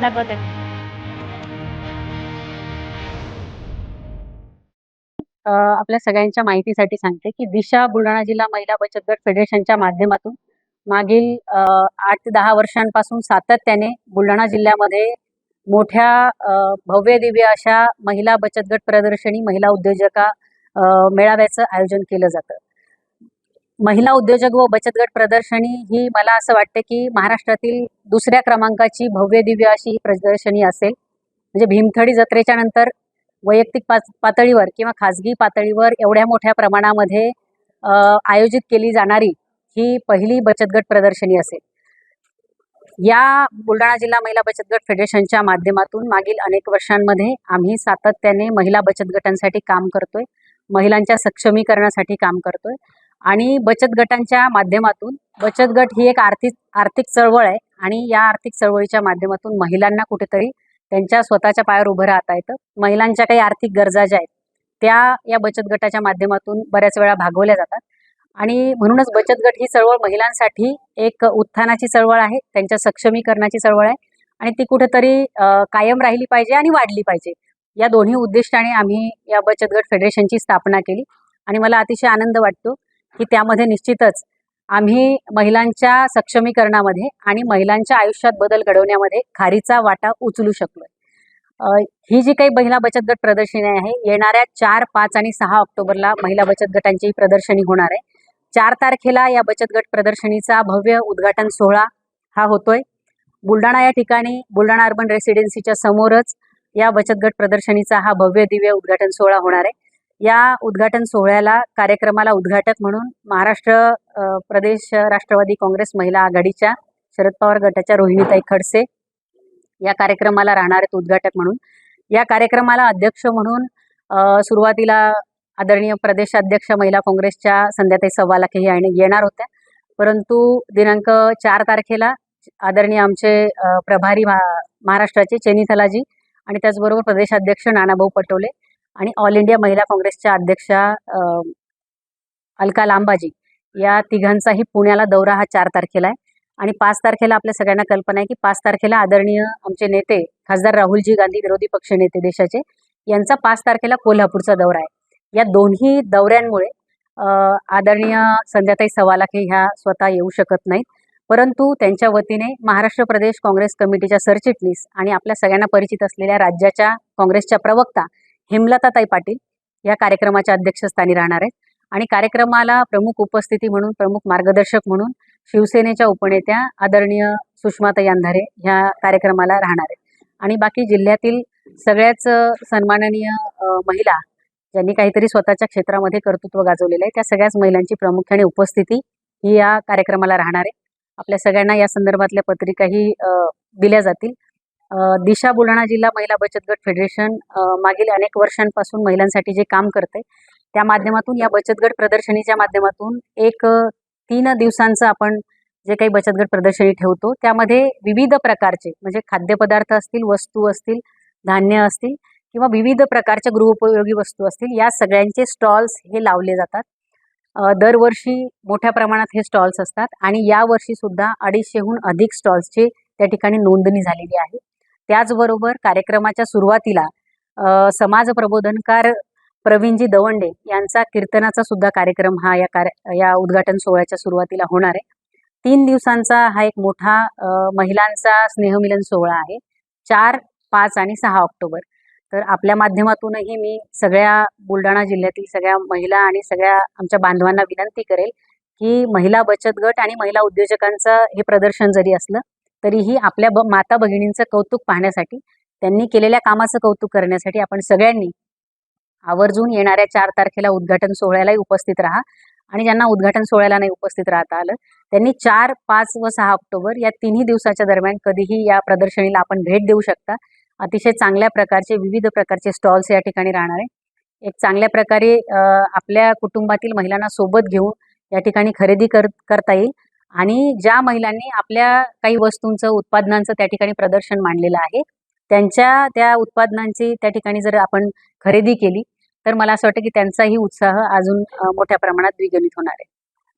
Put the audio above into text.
दाखवते आपल्या सगळ्यांच्या माहितीसाठी सांगते की दिशा बुलढाणा जिल्हा महिला बचत गट फेडरेशनच्या माध्यमातून मागील अ, आठ ते दहा वर्षांपासून सातत्याने बुलढाणा जिल्ह्यामध्ये मोठ्या भव्य दिव्य अशा महिला बचत गट प्रदर्शनी महिला उद्योजका मेळाव्याचं आयोजन केलं जातं. महिला उद्योजक व बचत गट प्रदर्शनी ही मला असं वाटते की महाराष्ट्रातील दुसऱ्या क्रमांकाची भव्य दिव्य अशी ही प्रदर्शनी असेल. म्हणजे भीमथडी जत्रेच्या नंतर वैयक्तिक पातळीवर किंवा खाजगी पातळीवर एवढ्या मोठ्या प्रमाणामध्ये आयोजित केली जाणारी ही पहिली बचत गट प्रदर्शनी असेल. या बुलढाणा जिल्हा महिला बचत गट फेडरेशनच्या माध्यमातून मागील अनेक वर्षांमध्ये आम्ही सातत्याने महिला बचत गटांसाठी काम करतोय. महिलांच्या सक्षमीकरणासाठी काम करतोय. आणि बचत गटांच्या माध्यमातून बचत गट ही एक आर्थिक आर्थिक चळवळ आहे आणि या आर्थिक चळवळीच्या माध्यमातून महिलांना कुठेतरी त्यांच्या स्वतःच्या पायावर उभं राहता येतं. महिलांच्या काही आर्थिक गरजा ज्या आहेत त्या या बचत गटाच्या माध्यमातून बऱ्याच वेळा भागवल्या जातात. आणि म्हणूनच बचत गट ही चळवळ महिलांसाठी एक उत्थानाची चळवळ आहे त्यांच्या सक्षमीकरणाची चळवळ आहे आणि ती कुठेतरी कायम राहिली पाहिजे आणि वाढली पाहिजे. या दोन्ही उद्दिष्टाने आम्ही या बचत गट फेडरेशनची स्थापना केली आणि मला अतिशय आनंद वाटतो की त्यामध्ये निश्चितच आम्ही महिलांच्या सक्षमीकरणामध्ये आणि महिलांच्या आयुष्यात बदल घडवण्यामध्ये खारीचा वाटा उचलू शकलोय. ही जी काही महिला बचत गट प्रदर्शनी आहे येणाऱ्या चार पाच आणि सहा ऑक्टोबरला महिला बचत गटांची प्रदर्शनी होणार आहे. चार तारखेला या बचत गट प्रदर्शनीचा भव्य उद्घाटन सोहळा हा होतोय. बुलढाणा या ठिकाणी बुलढाणा अर्बन रेसिडेन्सीच्या समोरच या बचत गट प्रदर्शनीचा हा भव्य दिव्य उद्घाटन सोहळा होणार आहे. या उद्घाटन सोहळ्याला कार्यक्रमाला उद्घाटक म्हणून महाराष्ट्र प्रदेश राष्ट्रवादी काँग्रेस महिला आघाडीच्या शरद पवार गटाच्या रोहिणीताई खडसे या कार्यक्रमाला राहणार आहेत उद्घाटक म्हणून. या कार्यक्रमाला अध्यक्ष म्हणून सुरुवातीला आदरणीय प्रदेशाध्यक्ष महिला काँग्रेसच्या संध्याताई सव्वालाखे या येणार होत्या. परंतु दिनांक चार तारखेला आदरणीय आमचे प्रभारी महा- महाराष्ट्राचे चेनीथलाजी आणि त्याचबरोबर प्रदेशाध्यक्ष नानाभाऊ पटोले आणि ऑल इंडिया महिला काँग्रेसच्या अध्यक्षा अलका लांबाजी या तिघांचाही पुण्याला दौरा हा चार तारखेला आहे. आणि पाच तारखेला आपल्या सगळ्यांना कल्पना आहे की पाच तारखेला आदरणीय आमचे नेते खासदार राहुलजी गांधी विरोधी पक्ष नेते देशाचे यांचा पाच तारखेला कोल्हापूरचा दौरा आहे. या दोन्ही दौऱ्यांमुळे आदरणीय संध्याताई सवालाखे ह्या स्वतः येऊ शकत नाहीत. परंतु त्यांच्या वतीने महाराष्ट्र प्रदेश काँग्रेस कमिटीच्या सरचिटणीस आणि आपल्या सगळ्यांना परिचित असलेल्या राज्याच्या काँग्रेसच्या प्रवक्ता हेमलताताई पाटील या कार्यक्रमाच्या अध्यक्षस्थानी राहणार आहेत. आणि कार्यक्रमाला प्रमुख उपस्थिती म्हणून प्रमुख मार्गदर्शक म्हणून शिवसेनेच्या उपनेत्या आदरणीय सुषमाताई अंधारे ह्या कार्यक्रमाला राहणार आहेत. आणि बाकी जिल्ह्यातील सगळ्याच सन्माननीय महिला ज्यांनी काहीतरी स्वतःच्या क्षेत्रामध्ये कर्तृत्व गाजवलेलं आहे त्या सगळ्याच महिलांची प्रामुख्याने उपस्थिती ही या कार्यक्रमाला राहणार आहे. आपल्या सगळ्यांना या संदर्भातल्या पत्रिकाही दिल्या जातील. दिशा बुलढाणा जिल्हा महिला बचत गट फेडरेशन मागील अनेक वर्षांपासून महिलांसाठी जे काम करते त्या माध्यमातून या बचत गट प्रदर्शनीच्या माध्यमातून एक तीन दिवसांचं आपण जे काही बचत गट प्रदर्शनी ठेवतो त्यामध्ये विविध प्रकारचे म्हणजे खाद्यपदार्थ असतील वस्तू असतील धान्य असतील किंवा विविध प्रकारच्या गृहोपयोगी वस्तू असतील या सगळ्यांचे स्टॉल्स हे लावले जातात. दरवर्षी मोठ्या प्रमाणात हे स्टॉल्स असतात आणि यावर्षी सुद्धा अडीचशेहून अधिक स्टॉल्सची त्या ठिकाणी नोंदणी झालेली आहे. त्याचबरोबर कार्यक्रमाच्या सुरुवातीला समाज प्रबोधनकार प्रवीणजी दवंडे यांचा कीर्तनाचा सुद्धा कार्यक्रम हा या कार्य या उद्घाटन सोहळ्याच्या सुरुवातीला होणार आहे. तीन दिवसांचा हा एक मोठा महिलांचा स्नेहमिलन सोहळा आहे. चार पाच आणि सहा ऑक्टोबर. तर आपल्या माध्यमातूनही मी सगळ्या बुलढाणा जिल्ह्यातील सगळ्या महिला आणि सगळ्या आमच्या बांधवांना विनंती करेल की महिला बचत गट आणि महिला उद्योजकांचं हे प्रदर्शन जरी असलं तरीही आपल्या ब माता भगिनींचं कौतुक पाहण्यासाठी त्यांनी केलेल्या कामाचं कौतुक करण्यासाठी आपण सगळ्यांनी आवर्जून येणाऱ्या चार तारखेला उद्घाटन सोहळ्यालाही उपस्थित राहा. आणि ज्यांना उद्घाटन सोहळ्याला नाही उपस्थित राहता आलं त्यांनी चार पाच व सहा ऑक्टोबर या तिन्ही दिवसाच्या दरम्यान कधीही या प्रदर्शनीला आपण भेट देऊ शकता. अतिशय चांगल्या प्रकारचे विविध प्रकारचे स्टॉल्स या ठिकाणी राहणार आहे. एक चांगल्या प्रकारे आपल्या कुटुंबातील महिलांना सोबत घेऊन या ठिकाणी खरेदी कर करता येईल. आणि ज्या महिलांनी आपल्या काही वस्तूंचं उत्पादनांचं त्या ठिकाणी प्रदर्शन मांडलेलं आहे त्यांच्या त्या उत्पादनांची त्या ठिकाणी जर आपण खरेदी केली तर मला असं वाटतं की त्यांचाही उत्साह अजून मोठ्या प्रमाणात द्विगणित होणार आहे.